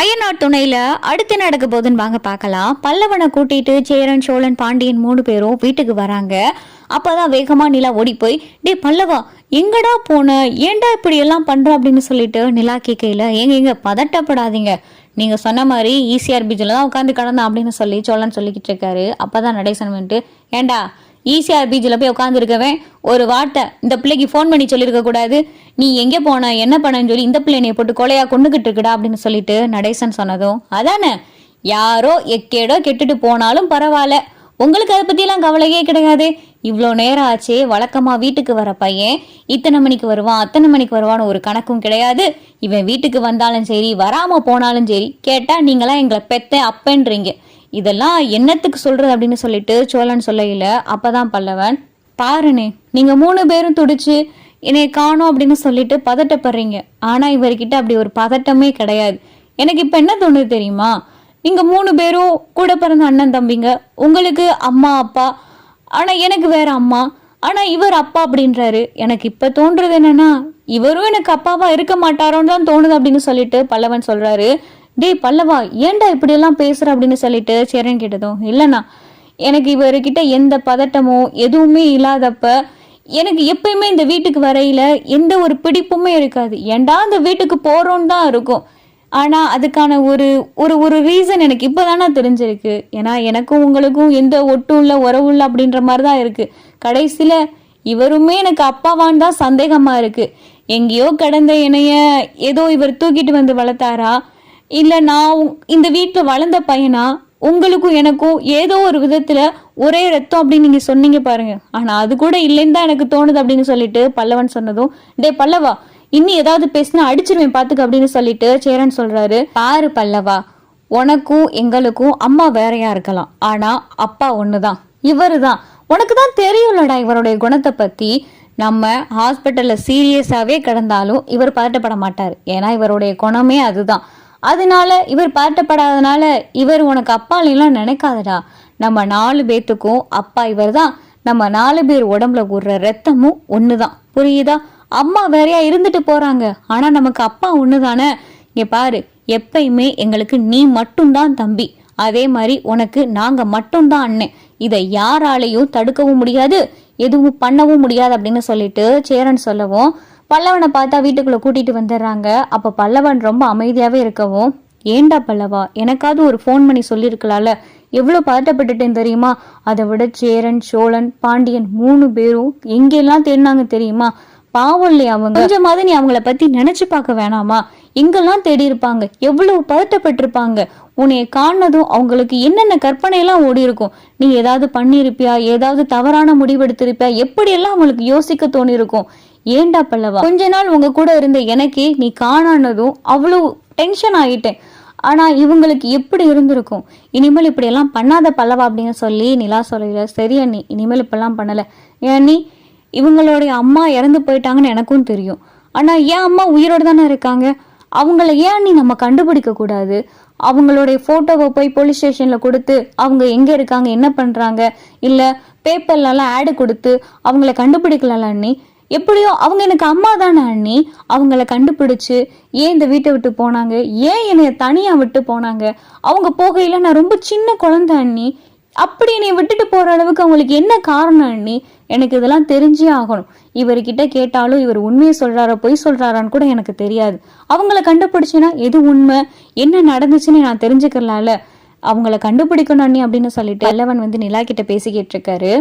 அயனார் துணையில அடுத்து நடக்க போகுதுன்னு வாங்க பார்க்கலாம். பல்லவனை கூட்டிட்டு சேரன் சோழன் பாண்டியன் மூணு பேரும் வீட்டுக்கு வராங்க. அப்பதான் வேகமா நிலா ஓடி போய் டே பல்லவா எங்கடா போன? ஏன்டா இப்படி எல்லாம் பண்ற? அப்படின்னு சொல்லிட்டு நிலா கேட்கையில எங்க எங்க பதட்டப்படாதீங்க. நீங்க சொன்ன மாதிரி ஈசிஆர் பீச்சில் தான் உட்காந்து கிடந்தான் அப்படின்னு சொல்லி சோழன் சொல்லிக்கிட்டு இருக்காரு. அப்பதான் நடேசன் வந்துட்டு ஏண்டா ஈஸியாக பீச்சில் போய் உட்காந்துருக்கவன் ஒரு வார்த்தை இந்த பிள்ளைக்கு ஃபோன் பண்ணி சொல்லியிருக்க கூடாது. நீ எங்கே போன என்ன பண்ணன்னு சொல்லி இந்த பிள்ளை போட்டு கொலையா கொண்டுகிட்டு இருக்குடா அப்படின்னு சொல்லிட்டு நடேசன் சொன்னதும் அதானே? யாரோ எக்கேடோ கெட்டுட்டு போனாலும் பரவாயில்ல. உங்களுக்கு அதை பற்றிலாம் கவலையே கிடையாது. இவ்வளோ நேரம் ஆச்சே வழக்கமாக வீட்டுக்கு வர பையன் இத்தனை மணிக்கு வருவான் அத்தனை மணிக்கு வருவான்னு ஒரு கணக்கும் கிடையாது. இவன் வீட்டுக்கு வந்தாலும் சரி வராமல் போனாலும் சரி கேட்டால் நீங்களாம் எங்களை பெத்த அப்பன்றீங்க. இதெல்லாம் என்னத்துக்கு சொல்றது அப்படின்னு சொல்லிட்டு சோழன் சொல்லையில அப்பதான் பல்லவன். பாருனே நீங்க மூணு பேரும் துடிச்சு என்னை காணோம் அப்படின்னு சொல்லிட்டு பதட்டப்படுறீங்க. ஆனா இவர்கிட்ட அப்படி ஒரு பதட்டமே கிடையாது. எனக்கு இப்ப என்ன தோணுது தெரியுமா? நீங்க மூணு பேரும் கூட பிறந்த அண்ணன் தம்பிங்க. உங்களுக்கு அம்மா அப்பா ஆனா எனக்கு வேற அம்மா ஆனா இவர் அப்பா அப்படின்றாரு. எனக்கு இப்ப தோன்றது என்னன்னா இவரும் எனக்கு அப்பாவா இருக்க மாட்டாரோன்னு தான் தோணுது அப்படின்னு சொல்லிட்டு பல்லவன் சொல்றாரு. டேய் பல்லவா ஏன்டா இப்படியெல்லாம் பேசுகிற அப்படின்னு சொல்லிட்டு சேரன் கேட்டதும் இல்லைண்ணா எனக்கு இவர்கிட்ட எந்த பதட்டமோ எதுவுமே இல்லாதப்ப எனக்கு எப்பயுமே இந்த வீட்டுக்கு வரையில எந்த ஒரு பிடிப்புமே இருக்காது. ஏன்டா இந்த வீட்டுக்கு போகிறோன்னு தான் இருக்கும். ஆனால் அதுக்கான ஒரு ஒரு ஒரு ரீசன் எனக்கு இப்போதானே தெரிஞ்சிருக்கு. ஏன்னா எனக்கும் உங்களுக்கும் எந்த ஒட்டும் இல்லை உறவு இல்லை அப்படின்ற மாதிரி தான் இருக்குது கடைசியில் இவருமே எனக்கு அப்பாவான் தான் சந்தேகமாக இருக்குது எங்கேயோ கடந்த என்னைய ஏதோ இவர் தூக்கிட்டு வந்து வளர்த்தாரா? இல்லை நான் உங்- இந்த வீட்டில் வளர்ந்த பையனா? உங்களுக்கும் எனக்கும் ஏதோ ஒரு விதத்தில் ஒரே ரத்தம் அப்படின்னு நீங்கள் சொன்னீங்க பாருங்க. ஆனால் அது கூட இல்லைன்னு தான் எனக்கு தோணுது அப்படின்னு சொல்லிட்டு பல்லவன் சொன்னதும் டே பல்லவா இன்னும் ஏதாவது பேசினா அடிச்சிருவேன் பார்த்துக்க அப்படின்னு சொல்லிட்டு சேரன் சொல்கிறாரு பாரு பல்லவா உனக்கும் எங்களுக்கும் அம்மா வேறையா இருக்கலாம். ஆனால் அப்பா ஒன்று தான் இவரு தான் உனக்கு தான் தெரியும்லடா இவருடைய குணத்தை பற்றி நம்ம ஹாஸ்பிட்டலில் சீரியஸாகவே கிடந்தாலும் இவர் பதட்டப்பட மாட்டார். ஏன்னா இவருடைய குணமே அதுதான். அதனால இவர் பாட்டப்படாதனால இவர் உனக்கு அப்பாலாம் நினைக்காதடா. நம்ம நாலு பேத்துக்கும் அப்பா இவர் தான் நம்ம நாலு பேர் உடம்புல கூடுற ரத்தமும் ஒண்ணுதான். புரியுதா? அம்மா வேறையா இருந்துட்டு போறாங்க. ஆனா நமக்கு அப்பா ஒண்ணுதானே? இங்க பாரு எப்பயுமே எங்களுக்கு நீ மட்டும்தான் தம்பி. அதே மாதிரி உனக்கு நாங்க மட்டும்தான் அண்ணன் இதை யாராலையும் தடுக்கவும் முடியாது எதுவும் பண்ணவும் முடியாது அப்படின்னு சொல்லிட்டு சேரன் சொல்லவும் பல்லவனை பார்த்தா வீட்டுக்குள்ள கூட்டிட்டு வந்துடுறாங்க. அப்ப பல்லவன் ரொம்ப அமைதியாவே இருக்கவும் ஏண்டா பல்லவா எனக்காவது ஒரு ஃபோன் பண்ணி சொல்லியிருக்கலாம்ல எவ்வளோ பதட்டப்பட்டுட்டேன் தெரியுமா? அதை விட சேரன் சோழன் பாண்டியன் மூணு பேரும் எங்கெல்லாம் தேடினாங்க தெரியுமா? பாவம் இல்லையா அவங்க? கொஞ்சமாவது நீ அவங்கள பத்தி நினைச்சு பார்க்க வேணாமா? எங்கெல்லாம் தேடி இருப்பாங்க? எவ்வளவு பதட்டப்பட்டிருப்பாங்க? உன்னைய காணதும் அவங்களுக்கு என்னென்ன கற்பனையெல்லாம் ஓடி இருக்கும்? நீ ஏதாவது பண்ணியிருப்பியா? ஏதாவது தவறான முடிவெடுத்திருப்பியா? எப்படியெல்லாம் அவங்களுக்கு யோசிக்க தோணியிருக்கும்? ஏண்டா பல்லவா? கொஞ்ச நாள் உங்க கூட இருந்த எனக்கே நீ காணானதும் அவ்வளோ டென்ஷன் ஆகிட்டேன் ஆனால் இவங்களுக்கு எப்படி இருந்திருக்கும்? இனிமேல் இப்படியெல்லாம் பண்ணாத பல்லவா அப்படின்னு சொல்லி நிலா சொல்லல சரி அண்ணி இனிமேல் இப்பெல்லாம் பண்ணலை. ஏன் நீ இவங்களுடைய அம்மா இறந்து போயிட்டாங்கன்னு எனக்கும் தெரியும். ஆனால் ஏன் அம்மா உயிரோடு தானே இருக்காங்க? அவங்கள ஏன் நீ நம்ம கண்டுபிடிக்க கூடாது? அவங்களுடைய ஃபோட்டோவை போய் போலீஸ் ஸ்டேஷனில் கொடுத்து அவங்க எங்கே இருக்காங்க என்ன பண்ணுறாங்க இல்லை பேப்பர்லலாம் ஆடு கொடுத்து அவங்கள கண்டுபிடிக்கலாம்ல அண்ணி? எப்படியோ அவங்க எனக்கு அம்மா தானே அண்ணி. அவங்கள கண்டுபிடிச்சு ஏன் இந்த வீட்டை விட்டு போனாங்க? ஏன் என்னைய தனியா விட்டு போனாங்க? அவங்க போகையில நான் ரொம்ப சின்ன குழந்தை அண்ணி. அப்படி என்னை விட்டுட்டு போற அளவுக்கு அவங்களுக்கு என்ன காரணம் அண்ணி? எனக்கு இதெல்லாம் தெரிஞ்சே ஆகணும். இவர்கிட்ட கேட்டாலும் இவர் உண்மையை சொல்றாரா பொய் சொல்றாரான்னு கூட எனக்கு தெரியாது. அவங்கள கண்டுபிடிச்சினா எது உண்மை? என்ன நடந்துச்சுன்னு நான் தெரிஞ்சுக்கலாம்ல. அவங்கள கண்டுபிடிக்கணும் அண்ணி அப்படின்னு சொல்லிட்டு அல்லவன் வந்து நிலா கிட்ட பேசிக்கிட்டு இருக்காரு.